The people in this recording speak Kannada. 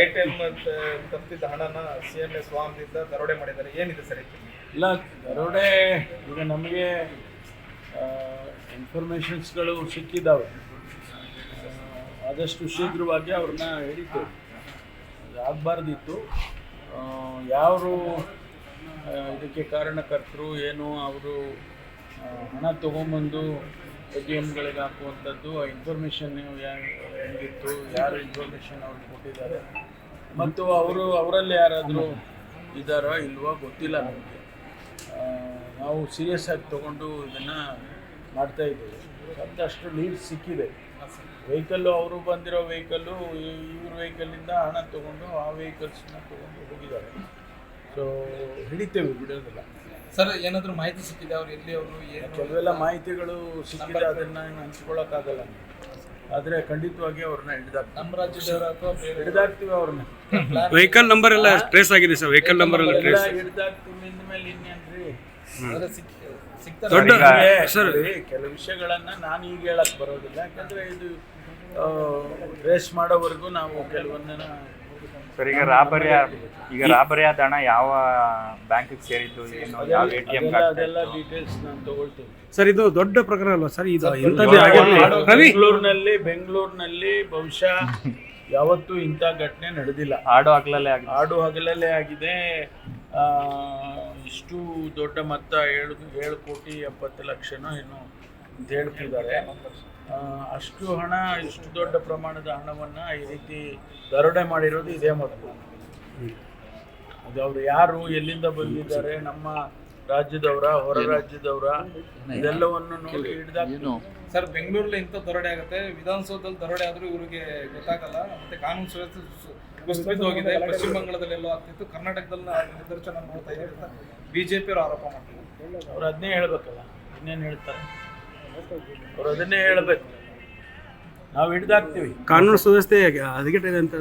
ಎ ಮತ್ತು ಎಂ ತಪ್ಪಿದ್ದ ಹಣನ ಸಿ ಎಂ ಎಸ್ ವಾಹನದಿಂದ ದರೋಡೆ ಮಾಡಿದ್ದಾರೆ. ಏನಿದೆ ಸರ್ ಇಲ್ಲ, ದರೋಡೆ ಈಗ ನಮಗೆ ಇನ್ಫಾರ್ಮೇಷನ್ಸ್ಗಳು ಸಿಕ್ಕಿದ್ದಾವೆ. ಆದಷ್ಟು ಶೀಘ್ರವಾಗಿ ಅವ್ರನ್ನ ಹಿಡಿತು ಆಗಬಾರ್ದಿತ್ತು. ಯಾರು ಇದಕ್ಕೆ ಕಾರಣಕರ್ತರು, ಏನು, ಅವರು ಹಣ ತೊಗೊಂಬಂದು ಎ ಟಿ ಎಮ್ಗಳಿಗೆ ಹಾಕುವಂಥದ್ದು, ಆ ಇನ್ಫಾರ್ಮೇಷನ್ ಹೆಂಗಿತ್ತು, ಯಾರು ಇನ್ಫಾರ್ಮೇಷನ್ ಅವ್ರಿಗೆ ಕೊಟ್ಟಿದ್ದಾರೆ, ಮತ್ತು ಅವರು ಅವರಲ್ಲಿ ಯಾರಾದರೂ ಇದ್ದಾರೋ ಇಲ್ವೋ ಗೊತ್ತಿಲ್ಲ ನಮಗೆ. ನಾವು ಸೀರಿಯಸ್ ಆಗಿ ತೊಗೊಂಡು ಇದನ್ನು ಮಾಡ್ತಾ ಇದ್ದೇವೆ. ಮತ್ತಷ್ಟು ಲೀಡ್ ಸಿಕ್ಕಿದೆ ವೆಹಿಕಲ್ಲು ಅವರು ಬಂದಿರೋ ವೆಹಿಕಲ್ಲು ಇವ್ರ ವೆಹಿಕಲ್ಲಿಂದ ಹಣ ತೊಗೊಂಡು ಆ ವೆಹಿಕಲ್ಸ್ನ ತೊಗೊಂಡು ಹೋಗಿದ್ದಾರೆ. ಸೊ ಹಿಡಿತೇವೆ, ಬಿಡೋದಿಲ್ಲ. ಸರ್ ಏನಾದರೂ ಮಾಹಿತಿ ಸಿಕ್ಕಿದೆ ಅವ್ರು ಎಲ್ಲಿ ಅವರು ಏನು? ಕೆಲವೆಲ್ಲ ಮಾಹಿತಿಗಳು ಸಿಕ್ಕಿದೆ ಅದನ್ನ ಹಂಚ್ಕೊಳ್ಳೋಕ್ಕಾಗಲ್ಲ. ಆದ್ರೆ ಖಂಡಿತವಾಗಿ ಅವ್ರನ್ನ ಹಿಡಿದಾಕ್ತೀವಿ. ನಮ್ಮ ರಾಜ್ಯದವರ ಅಥವಾ ಹಿಡಿದಾಕ್ತೀವಿ ಅವ್ರನ್ನ. ವೆಹಿಕಲ್ ನಂಬರ್ ಎಲ್ಲ ಟ್ರೇಸ್ ಆಗಿದೆ ಸರ್ ವೆಹಿಕಲ್ ನಂಬರ್ ಎಲ್ಲ ಟ್ರೇಸ್ ಹಿಡಿದಾಕ್ತೀವಿ ಅಂದಮೇಲೆ ಇನ್ನೇನ್ರಿ ದೊಡ್ಡ ಸರ್ ಕೆಲವು ವಿಷಯಗಳನ್ನ ನಾನು ಈಗ ಹೇಳಕ್ ಬರೋದಿಲ್ಲ. ಯಾಕಂದ್ರೆ ಇದು ರೇಸ್ ಮಾಡೋವರೆಗೂ ನಾವು ಕೆಲವನ್ನ ಸರ್ ಈಗ ರಾಬರಿ ಈಗ ರಾಬರಿ ಆದ ಹಣ ಯಾವ ಬ್ಯಾಂಕಿಗೆ ಸೇರಿದ್ದು ಏನು ಯಾವ ಎ ಟಿ ಎಂ ಅದೆಲ್ಲ ಡೀಟೇಲ್ಸ್ ನಾನು ತಗೊಳ್ತೀನಿ. ಸರ್ ಇದು ದೊಡ್ಡ ಪ್ರಕರಣ ಅಲ್ವಾ ಸರ್? ಇದು ಇಂಥದ್ದೇ ರವಿ? ಬೆಂಗಳೂರಿನಲ್ಲಿ ಬೆಂಗಳೂರಿನಲ್ಲಿ ಬಹುಶಃ ಯಾವತ್ತೂ ಇಂಥ ಘಟನೆ ನಡೆದಿಲ್ಲ. ಆಡು ಹಗಲಲ್ಲೇ ಆಗಿದೆ. ಆಡು ಹಗಲಲ್ಲೇ ಆಗಿದೆ. ಆ, ಇಷ್ಟು ದೊಡ್ಡ ಮೊತ್ತ ಏಳು ಏಳು ಕೋಟಿ ಎಪ್ಪತ್ತು ಲಕ್ಷನೋ ಏನೋ ಅಂತ ಹೇಳ್ತಿದ್ದಾರೆ. ಅಷ್ಟು ಹಣ ಇಷ್ಟು ದೊಡ್ಡ ಪ್ರಮಾಣದ ಹಣವನ್ನು ಈ ರೀತಿ ದರೋಡೆ ಮಾಡಿರೋದು ಇದೇ ಮೊದಲು. ಅದು ಅವರು ಯಾರು ಎಲ್ಲಿಂದ ಬಂದಿದ್ದಾರೆ ನಮ್ಮ ರಾಜ್ಯದವರ ಹೊರ ರಾಜ್ಯದವರ ಇದೆಲ್ಲವನ್ನು ನೋಡಿ ಹಿಡಿದಾಗ ಸರ್ ಬೆಂಗಳೂರಲ್ಲಿ ಇಂಥ ದರೋಡೆ ಆಗುತ್ತೆ. ವಿಧಾನಸೌಧದಲ್ಲಿ ದರೋಡೆ ಆದ್ರೂ ಇವರಿಗೆ ಗೊತ್ತಾಗಲ್ಲ. ಮತ್ತೆ ಕಾನೂನು ಸುವ್ಯವಸ್ಥೆ ಕುಸಿದು ಹೋಗಿದೆ. ಪಶ್ಚಿಮ ಬಂಗಾಳದಲ್ಲಿ ಎಲ್ಲೋ ಆಗ್ತಿತ್ತು. ಕರ್ನಾಟಕದಲ್ಲಿ ನಿದರ್ಶನ ನೋಡ್ತಾ ಇದ್ದಾರೆ ಬಿಜೆಪಿಯವರು ಬಿಜೆಪಿ ಅವರು ಆರೋಪ ಮಾಡ್ತಾರೆ ಅವ್ರು ಅದನ್ನೇ ಹೇಳ್ಬೇಕಲ್ಲ. ಇನ್ನೇನು ಹೇಳ್ತಾರೆ? ಅವ್ರು ಅದನ್ನೇ ಹೇಳಬೇಕು. ನಾವು ಹಿಡಿದಾಗ್ತೀವಿ ಕಾನೂನು ಸುವ್ಯವಸ್ಥೆ ಹದಗೆಟ್ಟಿದೆ ಅಂತ.